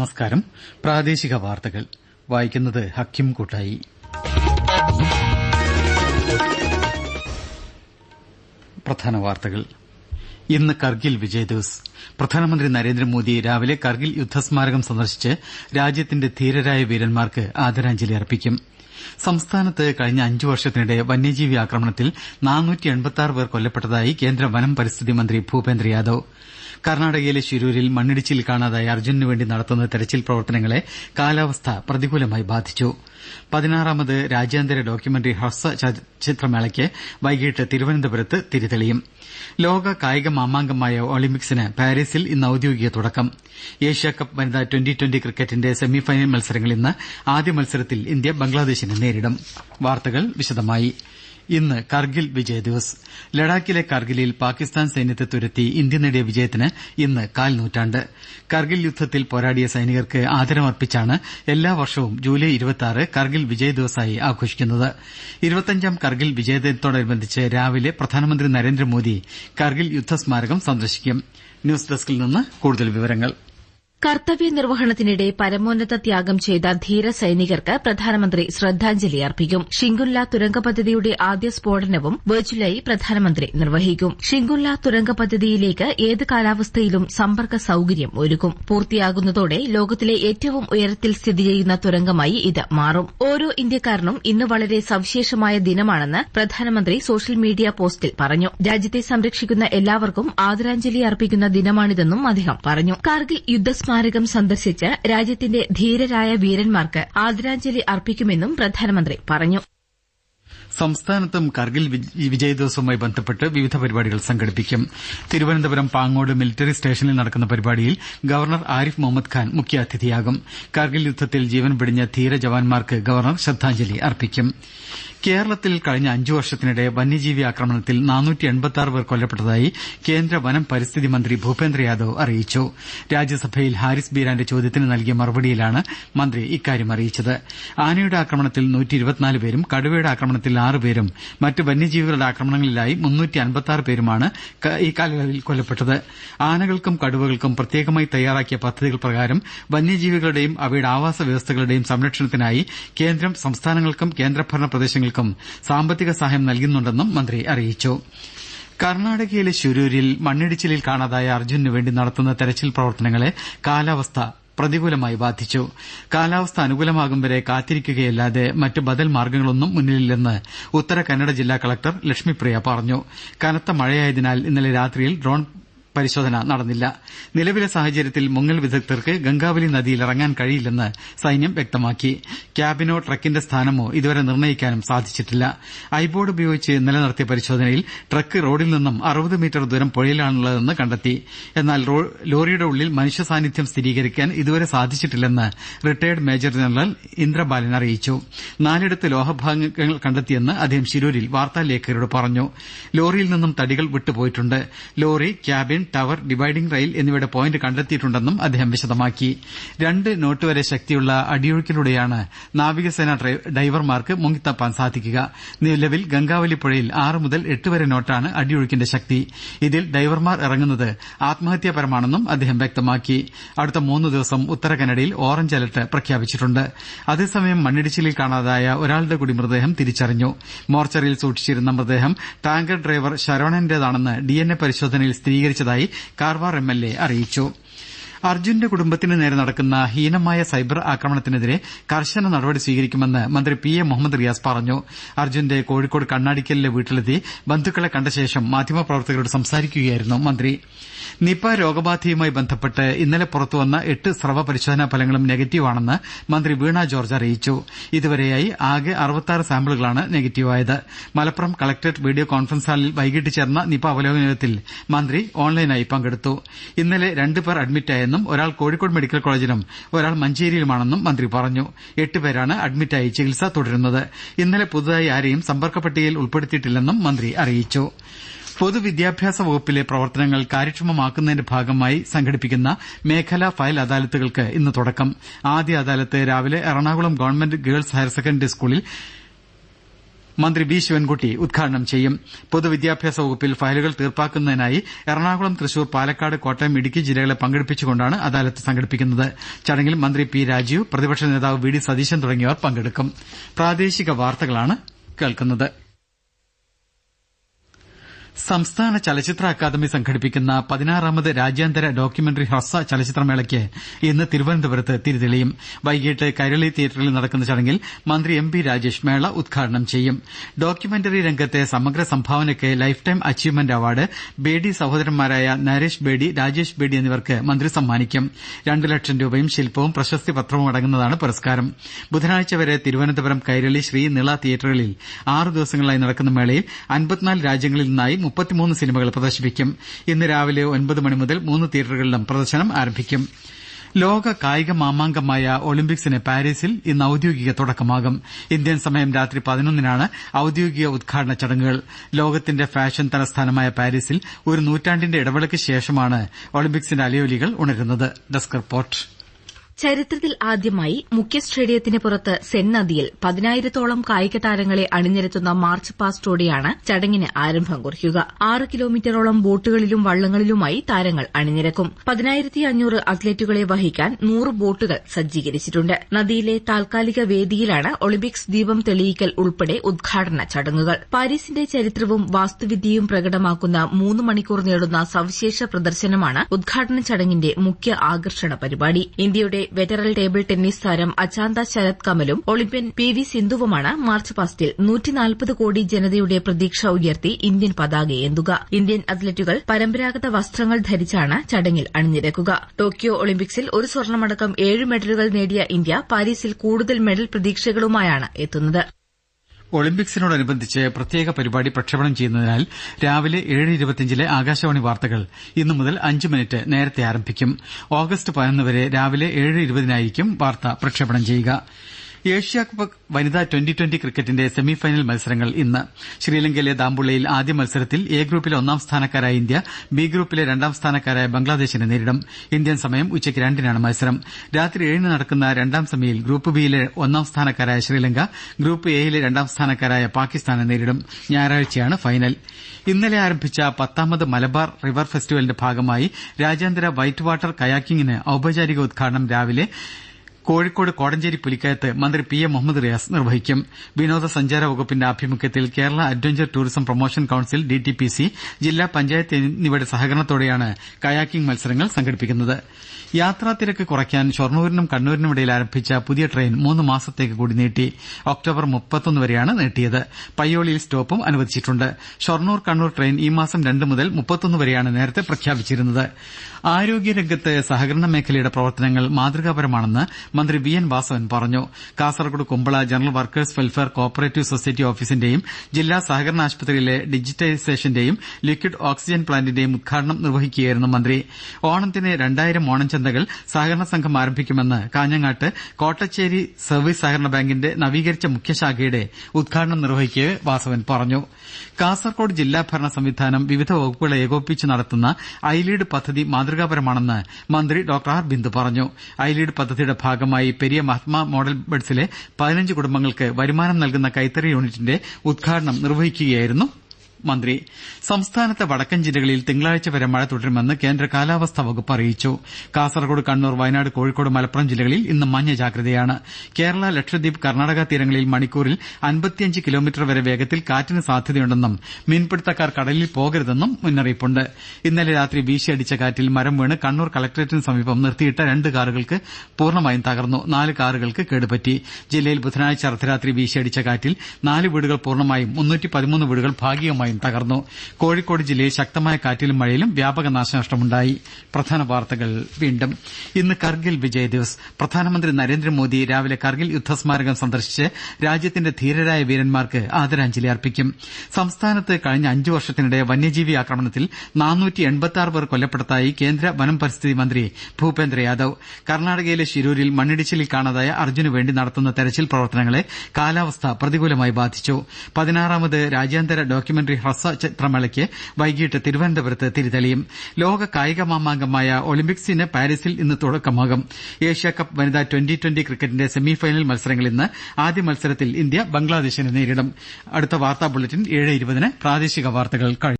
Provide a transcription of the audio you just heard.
നമസ്കാരം. പ്രാദേശിക വാർത്തകൾ. വായിക്കുന്നത് ഹക്കിം കൂട്ടായി. പ്രധാന വാർത്തകൾ. ഇന്ന് കർഗിൽ വിജയ് ദിവസ്. പ്രധാനമന്ത്രി നരേന്ദ്രമോദി രാവിലെ കർഗിൽ യുദ്ധസ്മാരകം സന്ദർശിച്ച് രാജ്യത്തിന്റെ ധീരരായ വീരന്മാർക്ക് ആദരാഞ്ജലി അർപ്പിക്കും. സംസ്ഥാനത്ത് കഴിഞ്ഞ അഞ്ചു വർഷത്തിനിടെ വന്യജീവി ആക്രമണത്തിൽ പേർ കൊല്ലപ്പെട്ടതായി കേന്ദ്ര വനം പരിസ്ഥിതി മന്ത്രി ഭൂപേന്ദ്ര യാദവ്. കർണാടകയിലെ ശിരൂരിൽ മണ്ണിടിച്ചിൽ കാണാതായ അർജുനു വേണ്ടി നടത്തുന്ന തെരച്ചിൽ പ്രവർത്തനങ്ങളെ കാലാവസ്ഥ പ്രതികൂലമായി ബാധിച്ചു. പതിനാറാമത് രാജ്യാന്തര ഡോക്യുമെന്ററി ഹ്രസ്വ ചലച്ചിത്രമേളയ്ക്ക് വൈകിട്ട് തിരുവനന്തപുരത്ത് തിരിതെളിയും. ലോക കായിക മാമാങ്കമായ ഒളിമ്പിക്സിന് പാരീസിൽ ഇന്ന് ഔദ്യോഗിക തുടക്കം. ഏഷ്യാകപ്പ് വനിതാ ട്വന്റി ട്വന്റി ക്രിക്കറ്റിന്റെ സെമിഫൈനൽ മത്സരങ്ങൾ ഇന്ന് ആദ്യ മത്സരത്തിൽ ഇന്ത്യ ബംഗ്ലാദേശിനെ നേരിടും. വാർത്തകൾ വിശദമായി. ഇന്ന് കർഗിൽ വിജയ് ദിവസ് ലഡാക്കിലെ കർഗിലിൽ പാകിസ്ഥാൻ സൈന്യത്തെ തുരത്തി ഇന്ത്യ നേടിയ വിജയത്തിന് ഇന്ന് കാൽനൂറ്റാണ്ട്. കർഗിൽ യുദ്ധത്തിൽ പോരാടിയ സൈനികർക്ക് ആദരമർപ്പിച്ചാണ് എല്ലാ വർഷവും ജൂലൈ കർഗിൽ വിജയ് ദിവസായി ആഘോഷിക്കുന്നത്. ഇരുപത്തഞ്ചാം കർഗിൽ വിജയദിനത്തോടനുബന്ധിച്ച് രാവിലെ പ്രധാനമന്ത്രി നരേന്ദ്രമോദി കർഗിൽ യുദ്ധസ്മാരകം സന്ദർശിക്കും. ന്യൂസ് ഡെസ്കിൽ നിന്ന് കൂടുതൽ വിവരങ്ങൾ. കർത്തവ്യ നിർവഹണത്തിനിടെ പരമോന്നത ത്യാഗം ചെയ്ത ധീര സൈനികർക്ക് പ്രധാനമന്ത്രി ശ്രദ്ധാഞ്ജലി അർപ്പിക്കും. ഷിംഗുല്ല തുരങ്ക പദ്ധതിയുടെ ആദ്യ സ്ഫോടനവും വെർച്വലായി പ്രധാനമന്ത്രി നിർവഹിക്കും. ഷിംഗുല്ല തുരങ്ക പദ്ധതിയിലേക്ക് ഏത് കാലാവസ്ഥയിലും സമ്പർക്ക സൌകര്യം ഒരുക്കും. പൂർത്തിയാകുന്നതോടെ ലോകത്തിലെ ഏറ്റവും ഉയരത്തിൽ സ്ഥിതി ചെയ്യുന്ന തുരങ്കമായി ഇത് മാറും. ഓരോ ഇന്ത്യക്കാരനും ഇന്ന് വളരെ സവിശേഷമായ ദിനമാണെന്ന് പ്രധാനമന്ത്രി സോഷ്യൽ മീഡിയ പോസ്റ്റിൽ പറഞ്ഞു. രാജ്യത്തെ സംരക്ഷിക്കുന്ന എല്ലാവർക്കും ആദരാഞ്ജലി അർപ്പിക്കുന്ന ദിനമാണിതെന്നും അദ്ദേഹം പറഞ്ഞു. കാർഗിൽ യുദ്ധ സ്മാരകം സന്ദർശിച്ച് രാജ്യത്തിന്റെ ധീരരായ വീരന്മാർക്ക് ആദരാഞ്ജലി അർപ്പിക്കുമെന്നും പ്രധാനമന്ത്രി പറഞ്ഞു. സംസ്ഥാനത്തും കർഗിൽ വിജയ ദിവസവുമായി ബന്ധപ്പെട്ട് വിവിധ പരിപാടികൾ സംഘടിപ്പിക്കും. തിരുവനന്തപുരം പാങ്ങോട് മിലിറ്ററി സ്റ്റേഷനിൽ നടക്കുന്ന പരിപാടിയിൽ ഗവർണർ ആരിഫ് മുഹമ്മദ് ഖാൻ മുഖ്യാതിഥിയാകും. കർഗിൽ യുദ്ധത്തിൽ ജീവൻ പിടിഞ്ഞ ധീര ജവാന്മാർക്ക് ഗവർണർ ശ്രദ്ധാഞ്ജലി അർപ്പിക്കും. കേരളത്തിൽ കഴിഞ്ഞ അഞ്ചു വർഷത്തിനിടെ വന്യജീവി ആക്രമണത്തിൽ പേർ കൊല്ലപ്പെട്ടതായി കേന്ദ്ര വനം പരിസ്ഥിതി മന്ത്രി ഭൂപേന്ദ്ര യാദവ് അറിയിച്ചു. രാജ്യസഭയിൽ ഹാരിസ് ബീരാന്റെ ചോദ്യത്തിന് നൽകിയ മറുപടിയിലാണ് മന്ത്രി ഇക്കാര്യം അറിയിച്ചത്. ആനയുടെ ആക്രമണത്തിൽ പേരും കടുവയുടെ ആക്രമണത്തിൽ ആറുപേരും മറ്റ് വന്യജീവികളുടെ ആക്രമണങ്ങളിലായി പേരുമാണ് ഈ കാലയളവിൽ കൊല്ലപ്പെട്ടത്. ആനകൾക്കും കടുവകൾക്കും പ്രത്യേകമായി തയ്യാറാക്കിയ പദ്ധതികൾ പ്രകാരം വന്യജീവികളുടെയും അവയുടെ ആവാസ വ്യവസ്ഥകളുടെയും സംരക്ഷണത്തിനായി കേന്ദ്രം സംസ്ഥാനങ്ങൾക്കും കേന്ദ്രഭരണ പ്രദേശങ്ങൾക്കും സാമ്പത്തിക സഹായം നൽകുന്നുണ്ടെന്നും മന്ത്രി അറിയിച്ചു. കർണാടകയിലെ ശുരൂരിൽ മണ്ണിടിച്ചിലിൽ കാണാതായ അർജുനു വേണ്ടി നടത്തുന്ന തെരച്ചിൽ പ്രവർത്തനങ്ങളെ കാലാവസ്ഥ പ്രതികൂലമായി ബാധിച്ചു. കാലാവസ്ഥ അനുകൂലമാകും വരെ കാത്തിരിക്കുകയല്ലാതെ മറ്റ് ബദൽ മാർഗങ്ങളൊന്നും മുന്നിലില്ലെന്ന് ഉത്തര കന്നഡ ജില്ലാ കളക്ടർ ലക്ഷ്മിപ്രിയ പറഞ്ഞു. കനത്ത മഴയായതിനാൽ ഇന്നലെ രാത്രിയിൽ ഡ്രോൺ പരിശോധന നടന്നില്ല. നിലവിലെ സാഹചര്യത്തിൽ മുങ്ങൽ വിദഗ്ധർക്ക് ഗംഗാവലി നദിയിൽ ഇറങ്ങാൻ കഴിയില്ലെന്ന് സൈന്യം വ്യക്തമാക്കി. ക്യാബിനോ ട്രക്കിന്റെ സ്ഥാനമോ ഇതുവരെ നിർണയിക്കാനും സാധിച്ചിട്ടില്ല. ഐബോർഡ് ഉപയോഗിച്ച് ഇന്നലെ നടത്തിയ പരിശോധനയിൽ ട്രക്ക് റോഡിൽ നിന്നും അറുപത് മീറ്റർ ദൂരം പുഴയിലാണുള്ളതെന്ന് കണ്ടെത്തി. എന്നാൽ ലോറിയുടെ ഉള്ളിൽ മനുഷ്യ സാന്നിധ്യം സ്ഥിരീകരിക്കാൻ ഇതുവരെ സാധിച്ചിട്ടില്ലെന്ന് റിട്ടയർഡ് മേജർ ജനറൽ ഇന്ദ്രബാലൻ അറിയിച്ചു. നാലിടത്ത് ലോഹഭാഗങ്ങൾ കണ്ടെത്തിയെന്ന് അദ്ദേഹം ശിരൂരിൽ വാർത്താലേഖകരോട് പറഞ്ഞു. ലോറിയിൽ നിന്നും തടികൾ വിട്ടുപോയിട്ടുണ്ട്. Lorry cabin tower dividing rail എന്നിവയുടെ പോയിന്റ് കണ്ടെത്തിയിട്ടുണ്ടെന്നും അദ്ദേഹം വിശദമാക്കി. രണ്ട് നോട്ട് വരെ ശക്തിയുള്ള അടിയൊഴുക്കിലൂടെയാണ് നാവികസേന ഡൈവർമാർക്ക് മുങ്ങിത്തപ്പാൻ സാധിക്കുക. നിലവിൽ ഗംഗാവലി പുഴയിൽ ആറ് മുതൽ എട്ട് വരെ നോട്ടാണ് അടിയൊഴുക്കിന്റെ ശക്തി. ഇതിൽ ഡൈവർമാർ ഇറങ്ങുന്നത് ആത്മഹത്യാപരമാണെന്നും അദ്ദേഹം വ്യക്തമാക്കി. അടുത്ത മൂന്ന് ദിവസം ഉത്തര കന്നഡയിൽ ഓറഞ്ച് അലർട്ട് പ്രഖ്യാപിച്ചിട്ടുണ്ട്. അതേസമയം മണ്ണിടിച്ചിലിൽ കാണാതായ ഒരാളുടെ കൂടി മൃതദേഹം തിരിച്ചറിഞ്ഞു. മോർച്ചറിയിൽ സൂക്ഷിച്ചിരുന്ന മൃതദേഹം ടാങ്കർ ഡ്രൈവർ ശരവണന്റേതാണെന്ന് ഡിഎൻഎ പരിശോധനയിൽ സ്ഥിരീകരിച്ചതായി കാർവാർ എംഎൽഎ അറിയിച്ചു അർജുന്റെ കുടുംബത്തിന് നേരെ നടക്കുന്ന ഹീനമായ സൈബർ ആക്രമണത്തിനെതിരെ കർശന നടപടി സ്വീകരിക്കുമെന്ന് മന്ത്രി പി എ മുഹമ്മദ് റിയാസ് പറഞ്ഞു. അർജുന്റെ കോഴിക്കോട് കണ്ണാടിക്കലിലെ വീട്ടിലെത്തി ബന്ധുക്കളെ കണ്ട ശേഷം മാധ്യമപ്രവർത്തകരോട് സംസാരിക്കുകയായിരുന്നു മന്ത്രി. നിപ രോഗബാധയുമായി ബന്ധപ്പെട്ട് ഇന്നലെ പുറത്തുവന്ന എട്ട് സ്രവ പരിശോധനാ ഫലങ്ങളും നെഗറ്റീവാണെന്ന് മന്ത്രി വീണ ജോർജ് അറിയിച്ചു. ഇതുവരെയായി ആകെ അറുപത്തിയാറ് സാമ്പിളുകളാണ് നെഗറ്റീവായത്. മലപ്പുറം കളക്ടറേറ്റ് വീഡിയോ കോൺഫറൻസ് ഹാളിൽ വൈകിട്ട് ചേർന്ന നിപ അവലോകന യോഗത്തിൽ മന്ത്രി ഓൺലൈനായി പങ്കെടുത്തു. ഇന്നലെ രണ്ട് പേർ അഡ്മിറ്റായെന്നും ഒരാൾ കോഴിക്കോട് മെഡിക്കൽ കോളേജിലും ഒരാൾ മഞ്ചേരിയിലുമാണെന്നും മന്ത്രി പറഞ്ഞു. എട്ടുപേരാണ് അഡ്മിറ്റായി ചികിത്സ തുടരുന്നത്. ഇന്നലെ പുതുതായി ആരെയും സമ്പർക്ക പട്ടികയിൽ ഉൾപ്പെടുത്തിയിട്ടില്ലെന്നും മന്ത്രി അറിയിച്ചു. പൊതുവിദ്യാഭ്യാസ വകുപ്പിലെ പ്രവർത്തനങ്ങൾ കാര്യക്ഷമമാക്കുന്നതിന്റെ ഭാഗമായി സംഘടിപ്പിക്കുന്ന മേഖലാ ഫയൽ അദാലത്തുകൾക്ക് ഇന്ന് തുടക്കം. ആദ്യ അദാലത്ത് രാവിലെ Ernakulam government girls higher secondary സ്കൂളിൽ മന്ത്രി വി ശിവൻകുട്ടി ഉദ്ഘാടനം ചെയ്യും. പൊതുവിദ്യാഭ്യാസ വകുപ്പിൽ ഫയലുകൾ തീർപ്പാക്കുന്നതിനായി എറണാകുളം തൃശൂർ പാലക്കാട് കോട്ടയം ഇടുക്കി ജില്ലകളെ പങ്കെടുപ്പിച്ചുകൊണ്ടാണ് അദാലത്ത് സംഘടിപ്പിക്കുന്നത്. ചടങ്ങിൽ മന്ത്രി പി രാജീവ് പ്രതിപക്ഷ നേതാവ് വി ഡി സതീശൻ തുടങ്ങിയവർ പങ്കെടുക്കും. സംസ്ഥാന ചലച്ചിത്ര അക്കാദമി സംഘടിപ്പിക്കുന്ന പതിനാറാമത് രാജ്യാന്തര ഡോക്യുമെന്ററി ഹ്രസ്വ ചലച്ചിത്രമേളയ്ക്ക് ഇന്ന് തിരുവനന്തപുരത്ത് തിരിതെളിയും. വൈകിട്ട് കൈരളി തിയേറ്ററിൽ നടക്കുന്ന ചടങ്ങിൽ മന്ത്രി എം പി രാജേഷ് മേള ഉദ്ഘാടനം ചെയ്യും. ഡോക്യുമെന്ററി രംഗത്തെ സമഗ്ര സംഭാവനയ്ക്ക് lifetime achievement award Bedi സഹോദരന്മാരായ നരേഷ് ബേഡി രാജേഷ് ബേഡി എന്നിവർക്ക് മന്ത്രി സമ്മാനിക്കും. രണ്ടു ലക്ഷം രൂപയും ശില്പവും പ്രശസ്തി പത്രവും അടങ്ങുന്നതാണ് പുരസ്കാരം. ബുധനാഴ്ച വരെ തിരുവനന്തപുരം കൈരളി ശ്രീ നിള തിയേറ്ററുകളിൽ ആറു ദിവസങ്ങളായി നടക്കുന്ന മേളയിൽ അൻപത്തിനാല് രാജ്യങ്ങളിൽ നിന്നായി മുപ്പത്തിമൂന്ന് സിനിമകൾ പ്രദർശിപ്പിക്കും. ഇന്ന് രാവിലെ ഒൻപത് മണി മുതൽ മൂന്ന് തിയേറ്ററുകളിലും പ്രദർശനം ആരംഭിക്കും. ലോക കായിക മാമാങ്കമായ ഒളിമ്പിക്സിന് പാരീസിൽ ഇന്ന് ഔദ്യോഗിക തുടക്കമാകും. ഇന്ത്യൻ സമയം രാത്രി പതിനൊന്നിനാണ് ഔദ്യോഗിക ഉദ്ഘാടന ചടങ്ങുകൾ. ലോകത്തിന്റെ ഫാഷൻ തലസ്ഥാനമായ പാരീസിൽ ഒരു നൂറ്റാണ്ടിന്റെ ഇടവേളയ്ക്ക് ശേഷമാണ് ഒളിമ്പിക്സിന്റെ അലയൊലികൾ ഉണരുന്നത്. ചരിത്രത്തിൽ ആദ്യമായി മുഖ്യ സ്റ്റേഡിയത്തിന് പുറത്ത് സെൻ നദിയിൽ പതിനായിരത്തോളം കായിക താരങ്ങളെ അണിനിരത്തുന്ന മാർച്ച് പാസ്റ്റോടെയാണ് ചടങ്ങിന് ആരംഭം കുറിക്കുക. ആറ് കിലോമീറ്ററോളം ബോട്ടുകളിലും വള്ളങ്ങളിലുമായി താരങ്ങൾ അണിനിരക്കും. അത്ലറ്റുകളെ വഹിക്കാൻ നൂറ് ബോട്ടുകൾ സജ്ജീകരിച്ചിട്ടുണ്ട്. നദിയിലെ താൽക്കാലിക വേദിയിലാണ് ഒളിമ്പിക്സ് ദീപം തെളിയിക്കൽ ഉൾപ്പെടെ ഉദ്ഘാടന ചടങ്ങുകൾ. പാരീസിന്റെ ചരിത്രവും വാസ്തുവിദ്യയും പ്രകടമാക്കുന്ന മൂന്ന് മണിക്കൂർ നേടുന്ന സവിശേഷ പ്രദർശനമാണ് ഉദ്ഘാടന ചടങ്ങിന്റെ മുഖ്യ ആകർഷണ പരിപാടി. ഇന്ത്യയുടെ വെറ്ററൽ ടേബിൾ ടെന്നീസ് താരം അചാന്ത ശരത് കമലും ഒളിമ്പ്യൻ പി വി സിന്ധുവുമാണ് മാർച്ച് പാസ്റ്റിൽ കോടി ജനതയുടെ പ്രതീക്ഷ ഉയർത്തി ഇന്ത്യൻ പതാകയേന്തുക ഇന്ത്യൻ അത്ലറ്റുകൾ പരമ്പരാഗത വസ്ത്രങ്ങൾ ധരിച്ചാണ് ചടങ്ങിൽ അണിനിരക്കുക. ടോക്കിയോ ഒളിമ്പിക്സിൽ ഒരു സ്വർണമടക്കം ഏഴ് മെഡലുകൾ നേടിയ ഇന്ത്യ പാരീസിൽ കൂടുതൽ മെഡൽ പ്രതീക്ഷകളുമായാണ് എത്തുന്നത്. ഒളിമ്പിക്സിനോടനുബന്ധിച്ച് പ്രത്യേക പരിപാടി പ്രക്ഷേപണം ചെയ്യുന്നതിനാൽ രാവിലെ ഏഴ് ഇരുപത്തിയഞ്ചിലെ ആകാശവാണി വാർത്തകൾ ഇന്നു മുതൽ അഞ്ച് മിനിറ്റ് നേരത്തെ ആരംഭിക്കും. ഓഗസ്റ്റ് പതിനൊന്ന് വരെ രാവിലെ ഏഴ് ഇരുപതിനായിരിക്കും വാർത്ത പ്രക്ഷേപണം ചെയ്യുക. ഏഷ്യാകപ്പ് വനിതാ ട്വന്റി ട്വന്റി ക്രിക്കറ്റിന്റെ സെമിഫൈനൽ മത്സരങ്ങൾ ഇന്ന്. ശ്രീലങ്കയിലെ ദാംബുള്ളയിൽ ആദ്യ മത്സരത്തിൽ എ ഗ്രൂപ്പിലെ ഒന്നാം സ്ഥാനക്കാരായ ഇന്ത്യ ബി ഗ്രൂപ്പിലെ രണ്ടാം സ്ഥാനക്കാരായ ബംഗ്ലാദേശിനെ നേരിടും. ഇന്ത്യൻ സമയം ഉച്ചയ്ക്ക് രണ്ടിനാണ് മത്സരം. രാത്രി ഏഴിന് നടക്കുന്ന രണ്ടാം സെമിയിൽ ഗ്രൂപ്പ് ബിയിലെ ഒന്നാം സ്ഥാനക്കാരായ ശ്രീലങ്ക ഗ്രൂപ്പ് എയിലെ രണ്ടാം സ്ഥാനക്കാരായ പാകിസ്ഥാനെ നേരിടും. ഞായറാഴ്ചയാണ് ഫൈനൽ. ഇന്നലെ ആരംഭിച്ച പത്താമത് മലബാർ റിവർ ഫെസ്റ്റിവലിന്റെ ഭാഗമായി രാജ്യാന്തര വൈറ്റ് വാട്ടർ കയാക്കിംഗിന് ഔപചാരിക ഉദ്ഘാടനം രാവിലെ കോഴിക്കോട് കോടഞ്ചേരി പുലിക്കയത്ത് മന്ത്രി പി എ മുഹമ്മദ് റിയാസ് നിർവഹിക്കും. വിനോദ സഞ്ചാര വകുപ്പിന്റെ ആഭിമുഖ്യത്തിൽ Kerala adventure tourism promotion council D T P C ജില്ലാ പഞ്ചായത്ത് എന്നിവയുടെ സഹകരണത്തോടെയാണ് കയാക്കിംഗ് മത്സരങ്ങൾ സംഘടിപ്പിക്കുന്നത്. യാത്രാത്തിരക്ക് കുറയ്ക്കാൻ ഷൊർണൂരിനും കണ്ണൂരിനുമിടയിൽ ആരംഭിച്ച പുതിയ ട്രെയിൻ മൂന്ന് മാസത്തേക്ക് കൂടി നീട്ടി. ഒക്ടോബർ മുപ്പത്തൊന്ന് വരെയാണ് നീട്ടിയത്. പയ്യോളിയിൽ സ്റ്റോപ്പും അനുവദിച്ചിട്ടുണ്ട്. ഷൊർണൂർ കണ്ണൂർ ട്രെയിൻ ഈ മാസം രണ്ട് മുതൽ മുപ്പത്തൊന്ന് വരെയാണ് നേരത്തെ പ്രഖ്യാപിച്ചിരുന്നത്. ആരോഗ്യരംഗത്ത് സഹകരണ മേഖലയുടെ പ്രവർത്തനങ്ങൾ മാതൃകാപരമാണെന്ന് മന്ത്രി വി എൻ വാസവൻ പറഞ്ഞു. Kasaragod Kumbla general workers welfare cooperative society ഓഫീസിന്റെയും ജില്ലാ സഹകരണ ആശുപത്രിയിലെ ഡിജിറ്റൈസേഷന്റെയും ലിക്വിഡ് ഓക്സിജൻ പ്ലാന്റിന്റെയും ഉദ്ഘാടനം നിർവഹിക്കുകയായിരുന്നു മന്ത്രി. ഓണത്തിന് രണ്ടായിരം ഓണച്ചന്തകൾ സഹകരണ സംഘം ആരംഭിക്കുമെന്ന് കാഞ്ഞങ്ങാട്ട് കോട്ടച്ചേരി സർവീസ് സഹകരണ ബാങ്കിന്റെ നവീകരിച്ച മുഖ്യശാഖയുടെ ഉദ്ഘാടനം നിർവഹിക്കവെ വാസവൻ പറഞ്ഞു. കാസർകോട് ജില്ലാ ഭരണ സംവിധാനം വിവിധ വകുപ്പുകളെ ഏകോപിപ്പിച്ച് നടത്തുന്ന ഐലീഡ് ലീഡ് പദ്ധതി മാതൃകാപരമാണെന്ന് മന്ത്രി ഡോക്ടർ ആർ ബിന്ദു പറഞ്ഞു. ഐലീഡ് ലീഡ് പദ്ധതിയുടെ ഭാഗമായി പെരിയ മഹാത്മാ മോഡൽ ബെഡ്സിലെ പതിനഞ്ച് കുടുംബങ്ങൾക്ക് വരുമാനം നൽകുന്ന കൈത്തറി യൂണിറ്റിന്റെ ഉദ്ഘാടനം നിർവഹിക്കുകയായിരുന്നു മന്ത്രി സംസ്ഥാനത്തെ വടക്കൻ ജില്ലകളിൽ തിങ്കളാഴ്ച വരെ മഴ തുടരുമെന്ന് കേന്ദ്ര കാലാവസ്ഥാ വകുപ്പ് അറിയിച്ചു. കാസർകോട് കണ്ണൂർ വയനാട് കോഴിക്കോട് മലപ്പുറം ജില്ലകളിൽ ഇന്ന് മഞ്ഞ ജാഗ്രതയാണ്. കേരള ലക്ഷദ്വീപ് കർണാടക തീരങ്ങളിൽ മണിക്കൂറിൽ അൻപത്തിയഞ്ച് കിലോമീറ്റർ വരെ വേഗത്തിൽ കാറ്റിന് സാധ്യതയുണ്ടെന്നും മീൻപിടുത്തക്കാർ കടലിൽ പോകരുതെന്നും മുന്നറിയിപ്പുണ്ട്. ഇന്നലെ രാത്രി വീശിയടിച്ച കാറ്റിൽ മരം വീണ് കണ്ണൂർ കളക്ടറേറ്റിന് സമീപം നിർത്തിയിട്ട രണ്ട് കാറുകൾക്ക് പൂർണമായും തകർന്നു. നാല് കാറുകൾക്ക് കേടുപറ്റി. ജില്ലയിൽ ബുധനാഴ്ച അർദ്ധരാത്രി വീശിയടിച്ച കാറ്റിൽ നാല് വീടുകൾ പൂർണമായും വീടുകൾ ഭാഗികമായും പൂർണമായും തകർന്നു. കോഴിക്കോട് ജില്ലയിൽ ശക്തമായ കാറ്റിലും മഴയിലും വ്യാപക നാശനഷ്ടമുണ്ടായി. പ്രധാന വാർത്തകൾ ഇന്ന് കർഗിൽ വിജയ് ദിവസ്. പ്രധാനമന്ത്രി നരേന്ദ്രമോദി രാവിലെ കർഗിൽ യുദ്ധസ്മാരകം സന്ദർശിച്ച് രാജ്യത്തിന്റെ ധീരരായ വീരന്മാർക്ക് ആദരാഞ്ജലി അർപ്പിക്കും. സംസ്ഥാനത്ത് കഴിഞ്ഞ അഞ്ചു വർഷത്തിനിടെ വന്യജീവി ആക്രമണത്തിൽ പേർ കൊല്ലപ്പെട്ടതായി കേന്ദ്ര വനം പരിസ്ഥിതി മന്ത്രി ഭൂപേന്ദ്ര യാദവ്. കർണാടകയിലെ ശിരൂരിൽ മണ്ണിടിച്ചിലിൽ കാണാതായ അർജുനു വേണ്ടി നടത്തുന്ന തെരച്ചിൽ പ്രവർത്തനങ്ങളെ കാലാവസ്ഥ പ്രതികൂലമായി ബാധിച്ചു. പതിനാറാമത് രാജ്യാന്തര ഡോക്യുമെന്ററി ഹ്രസ്വ ചിത്രമേളയ്ക്ക് വൈകിട്ട് തിരുവനന്തപുരത്ത് തിരിതെളിയും. ലോക കായിക മാമാങ്കമായ ഒളിമ്പിക്സിന് പാരീസിൽ ഇന്ന് തുടക്കമാകും. ഏഷ്യാകപ്പ് വനിതാ ട്വന്റി ട്വന്റി ക്രിക്കറ്റിന്റെ സെമി ഫൈനൽ മത്സരങ്ങൾ ഇന്ന് ആദ്യ മത്സരത്തിൽ ഇന്ത്യ ബംഗ്ലാദേശിനെ നേരിടും.